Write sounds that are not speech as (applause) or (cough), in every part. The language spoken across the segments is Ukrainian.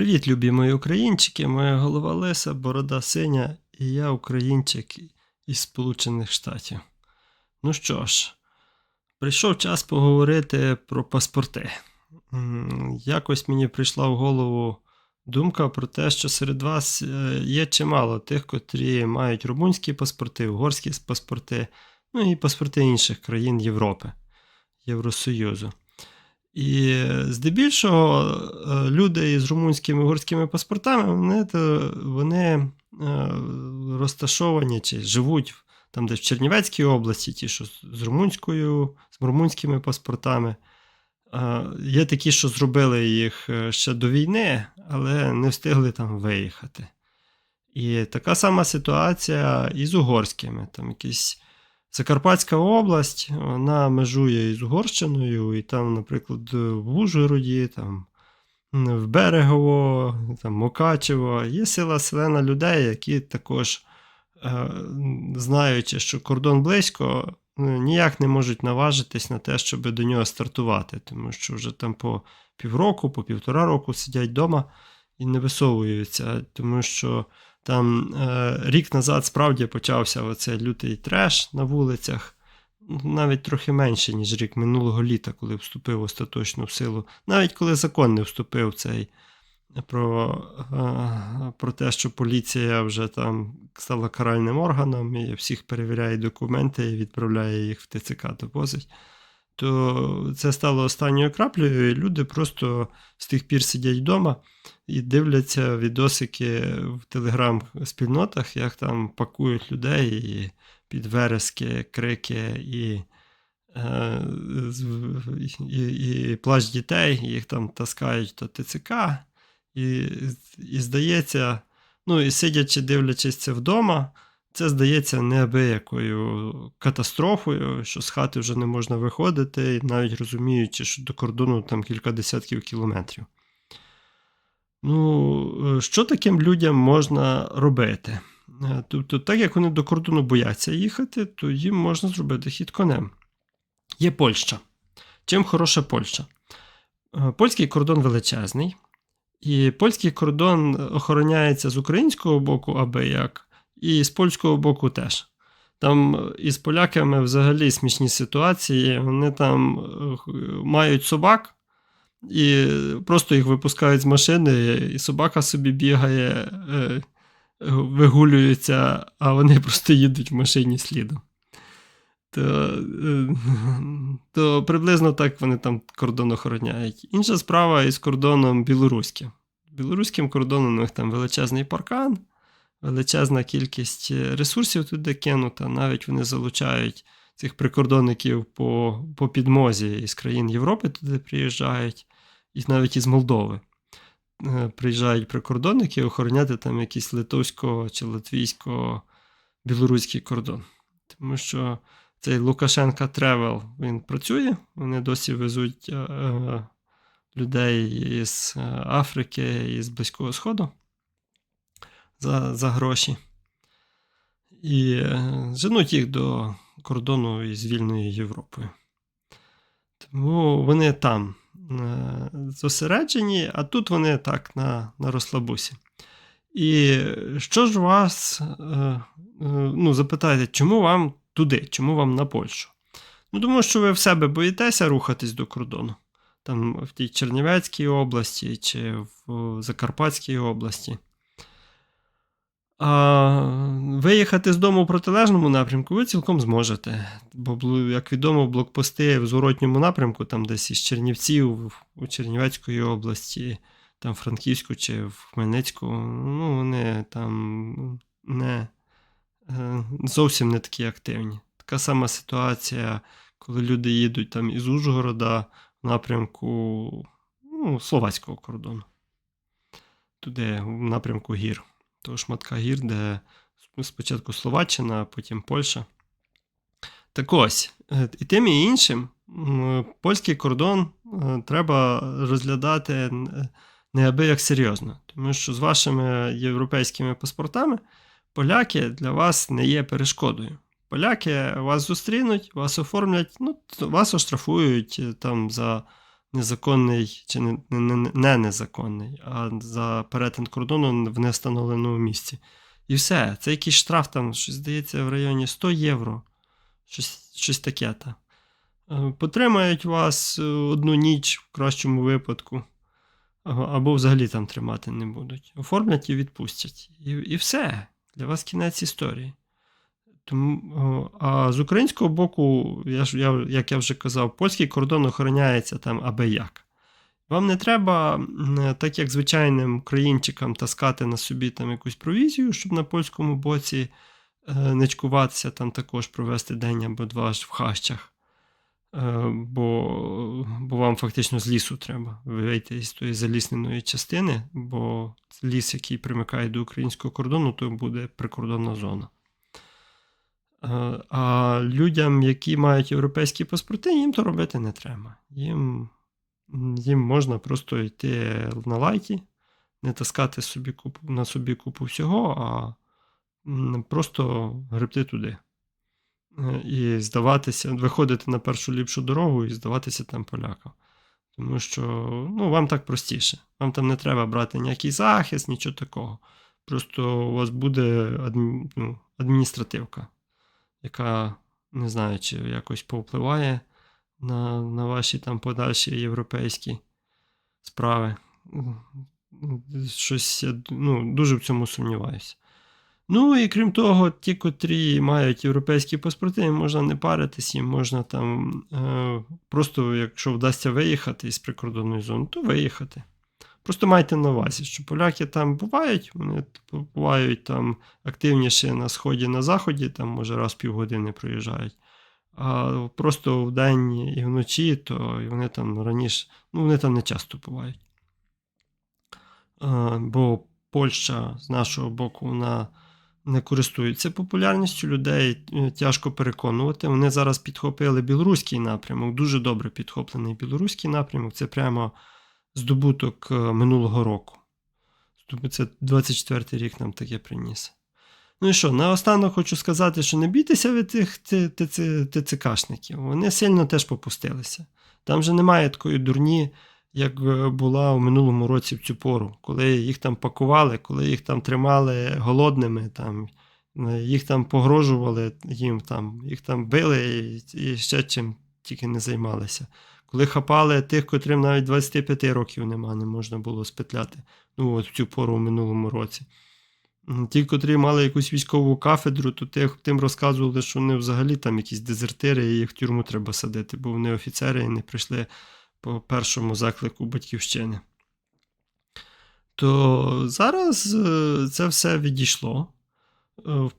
Привіт, любі мої українчики, моя голова Лиса, борода синя, і я українчик із Сполучених Штатів. Ну що ж, прийшов час поговорити про паспорти. Якось мені прийшла в голову думка про те, що серед вас е, є чимало тих, котрі мають румунські паспорти, угорські паспорти, ну і паспорти інших країн Європи, Євросоюзу. І здебільшого е, люди із румунськими угорськими паспортами, вони, вони е, розташовані чи живуть там, де в Чернівецькій області, ті, що з- з румунською, з румунськими паспортами. Е, Є такі, що зробили їх ще до війни, але не встигли там виїхати. І така сама ситуація і з угорськими. Там якісь Закарпатська область, вона межує із Угорщиною, і там, наприклад, в Ужгороді, там, в Берегово, там, Мукачево, є сила селена людей, які також, е, знаючи, що кордон близько, е, ніяк не можуть наважитись на те, щоб до нього стартувати, тому що вже там по півроку, по півтора року сидять вдома і не висовуються, тому що там е, рік назад справді почався оцей лютий треш на вулицях, навіть трохи менше, ніж рік минулого літа, коли вступив остаточно в силу. Навіть коли закон не вступив цей про, е, про те, що поліція вже там стала каральним органом і всіх перевіряє документи і відправляє їх в ТЦК довозить. То це стало останньою краплею, і люди просто з тих пір сидять вдома і дивляться відосики в телеграм-спільнотах, як там пакують людей і під верески, крики і, е, і, і плач дітей, їх там таскають до ТЦК. І, і здається, ну і сидячи, дивлячись це вдома, це здається неабиякою катастрофою, що з хати вже не можна виходити, навіть розуміючи, що до кордону там кілька десятків кілометрів. Ну, е, що таким людям можна робити? Е, Тобто, так як вони до кордону бояться їхати, то їм можна зробити хід конем. Є Польща. Чим хороша Польща? Е, Польський кордон величезний, і польський кордон охороняється з українського боку аби як, і з польського боку теж. Там е, із поляками взагалі смішні ситуації. Вони там е, мають собак, і просто їх випускають з машини, і собака собі бігає, е, вигулюється, а вони (laughs) просто їдуть в машині слідом. То, (laughs) то приблизно так вони там кордон охороняють. Інша справа із кордоном білоруським. Білоруським кордоном у них там величезний паркан, величезна кількість ресурсів туди кинута. Навіть вони залучають цих прикордонників по, по підмозі із країн Європи туди приїжджають, і навіть із Молдови. Е, Приїжджають прикордонники охороняти там якийсь литовсько чи латвійсько-білоруський кордон. Тому що цей Лукашенка Тревел він працює, вони досі везуть е, е, людей із е, Африки і з Близького Сходу за, за гроші. І е, женуть їх до кордону із вільною Європою. Тому вони там е, зосереджені, а тут вони так на, на розслабусі. І що ж вас, е, е, ну, запитаєте, чому вам туди, чому вам на Польщу? Ну, тому що ви в себе боїтеся рухатись до кордону. Там в тій Чернівецькій області чи в Закарпатській області. А виїхати з дому в протилежному напрямку ви цілком зможете. Бо, як відомо, блокпости в зворотньому напрямку, там десь із Чернівців, у Чернівецької області, там Франківську чи в Хмельницьку, ну, вони там не, е, зовсім не такі активні. Така сама ситуація, коли люди їдуть там із Ужгорода в напрямку ну, словацького кордону. Туди, в напрямку гір того шматка гір, де спочатку Словаччина, а потім Польща. Так ось, е, і тим і іншим, польський кордон е, треба розглядати неабияк серйозно, тому що з вашими європейськими паспортами поляки для вас не є перешкодою. Поляки вас зустрінуть, вас оформлять, ну, вас оштрафують е, там за незаконний чи не, не, не, не незаконний, а за перетин кордону в невстановленому місці. І все. Це якийсь штраф там, щось здається, в районі 100 євро. Щось, щось таке. Та. Е, Потримають вас е, одну ніч в кращому випадку, або взагалі там тримати не будуть. Оформлять і відпустять. І, і все. Для вас кінець історії. Тому, а з українського боку, я ж, я, як я вже казав, польський кордон охороняється там аби як. Вам не треба, так як звичайним українчикам, таскати на собі там якусь провізію, щоб на польському боці е, нечкуватися, там також провести день або два ж в хащах. Е, бо, бо вам фактично з лісу треба вийти із тої залісненої частини, бо ліс, який примикає до українського кордону, то буде прикордонна зона. Е, А людям, які мають європейські паспорти, їм то робити не треба. Їм, їм можна просто йти на лайті, не таскати собі купу, на собі купу всього, а просто гребти туди. Е, І здаватися, виходити на першу ліпшу дорогу і здаватися там полякам. Тому що ну, вам так простіше. Вам там не треба брати ніякий захист, нічого такого. Просто у вас буде адмі, ну, адміністративка, яка не знаю, чи якось повпливає на, на ваші там подальші європейські справи. Щось я ну, дуже в цьому сумніваюся. Ну і крім того, ті, котрі мають європейські паспорти, їм можна не паритись, їм можна там е, просто, якщо вдасться виїхати із прикордонної зони, то виїхати. Просто майте на увазі, що поляки там бувають, вони типу, бувають там активніше на сході, на заході, там може раз в півгодини проїжджають. А просто в день і вночі, то вони там раніше, ну вони там не часто бувають. Е, бо Польща з нашого боку вона не користується популярністю людей, е, тяжко переконувати. Вони зараз підхопили білоруський напрямок, дуже добре підхоплений білоруський напрямок. Це прямо здобуток е, минулого року. Тобто це 24-й рік нам таке приніс. Ну і що, наостанок хочу сказати, що не бійтеся ви тих ТЦКшників. Вони сильно теж попустилися. Там же немає такої дурні, як е, була у минулому році в цю пору, коли їх там пакували, коли їх там тримали голодними, там, е, їх там погрожували, їм там, їх там били і, і ще чим тільки не займалися. Коли хапали тих, котрим навіть 25 років нема, не можна було спетляти. Ну, от в цю пору у минулому році. Ті, котрі мали якусь військову кафедру, то тих, тим розказували, що вони взагалі там якісь дезертири, і їх в тюрму треба садити, бо вони офіцери і не прийшли по першому заклику батьківщини. То зараз е, це все відійшло. Е,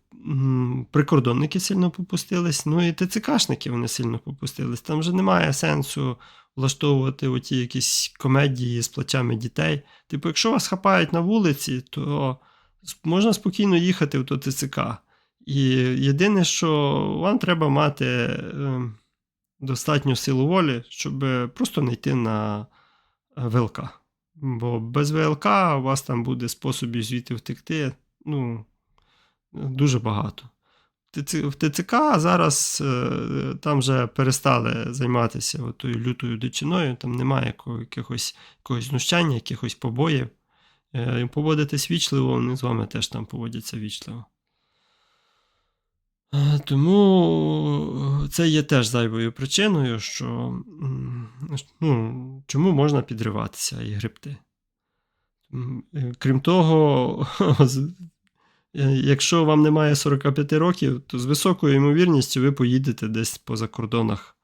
Прикордонники сильно попустились, ну і ТЦКшники вони сильно попустились. Там вже немає сенсу влаштовувати оті якісь комедії з плачами дітей. Типу, якщо вас хапають на вулиці, то можна спокійно їхати в то ТЦК. І єдине, що вам треба мати е, достатню силу волі, щоб просто не йти на е, ВЛК. Бо без ВЛК у вас там буде способів звідти втекти. Ну, дуже багато. В ТЦК зараз е, там вже перестали займатися тою лютою дичиною, там немає якого- якихось, якогось знущання, якихось побоїв. Е, Поводитись вічливо, вони з вами теж там поводяться вічливо. Е, Тому це є теж зайвою причиною, що ну, чому можна підриватися і гребти. Е, Крім того, (laughs) якщо вам немає 45 років, то з високою ймовірністю ви поїдете десь поза кордонах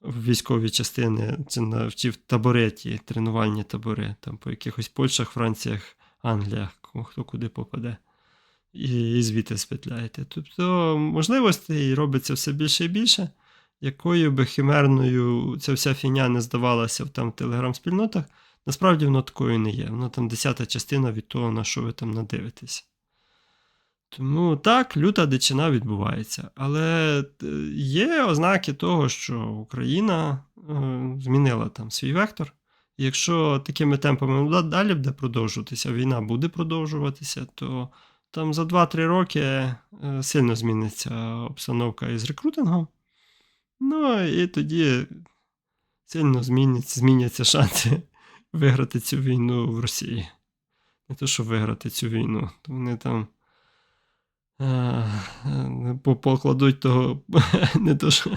в військові частини, чи на в табори ті, тренувальні табори, там по якихось Польщах, Франціях, Англіях, хто куди попаде. І, і звідти спетляєте. Тобто можливостей робиться все більше і більше. Якою би химерною ця вся фіня не здавалася в там телеграм-спільнотах, насправді воно такою не є. Воно там десята частина від того, на що ви там надивитесь. Тому так, люта дичина відбувається. Але е, є ознаки того, що Україна е, змінила там свій вектор. Якщо такими темпами далі буде продовжуватися, війна буде продовжуватися, то там за 2-3 роки е, сильно зміниться обстановка із рекрутингом. Ну і тоді сильно зміняться, зміняться шанси виграти цю війну в Росії. Не то, що виграти цю війну. то Вони там покладуть того, (laughs) не то, що.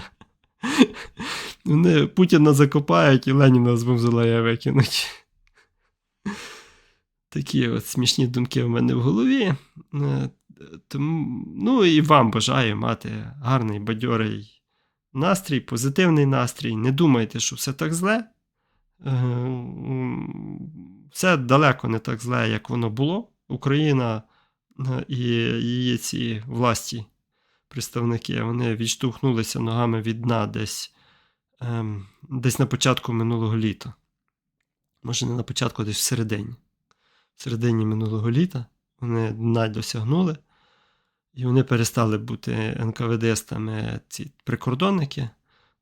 Вони Путіна закопають і Леніна з мавзолея викинуть. Такі от смішні думки в мене в голові. Е, Тому, ну і вам бажаю мати гарний бадьорий настрій, позитивний настрій. Не думайте, що все так зле. Е, Все далеко не так зле, як воно було. Україна е, і її ці власті, представники, вони відштовхнулися ногами від дна десь, ем, десь на початку минулого літа. Може, не на початку, десь всередині. В минулого літа вони дна досягнули, і вони перестали бути НКВДстами, ці прикордонники.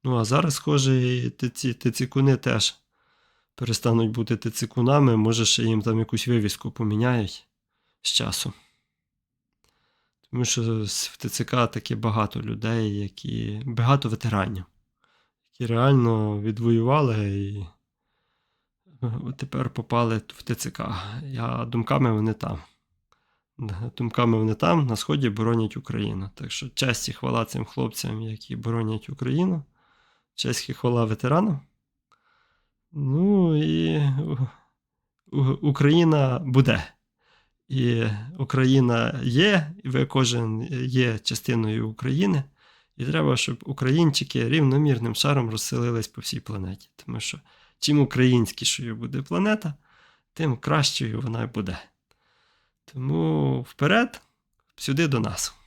Ну, а зараз, схоже, і ці тицикуни теж перестануть бути тицикунами, може, ще їм там якусь вивіску поміняють з часу. Тому що в ТЦК таки багато людей, які багато ветеранів, які реально відвоювали і е, тепер попали в ТЦК. Я думками вони там. Думками вони там, на сході боронять Україну. Так що честь і хвала цим хлопцям, які боронять Україну. Честь і хвала ветеранам. Ну і У- Україна буде. І Україна є, і ви кожен є частиною України. І треба, щоб українчики рівномірним шаром розселились по всій планеті. Тому що чим українськішою буде планета, тим кращою вона буде. Тому вперед, сюди до нас.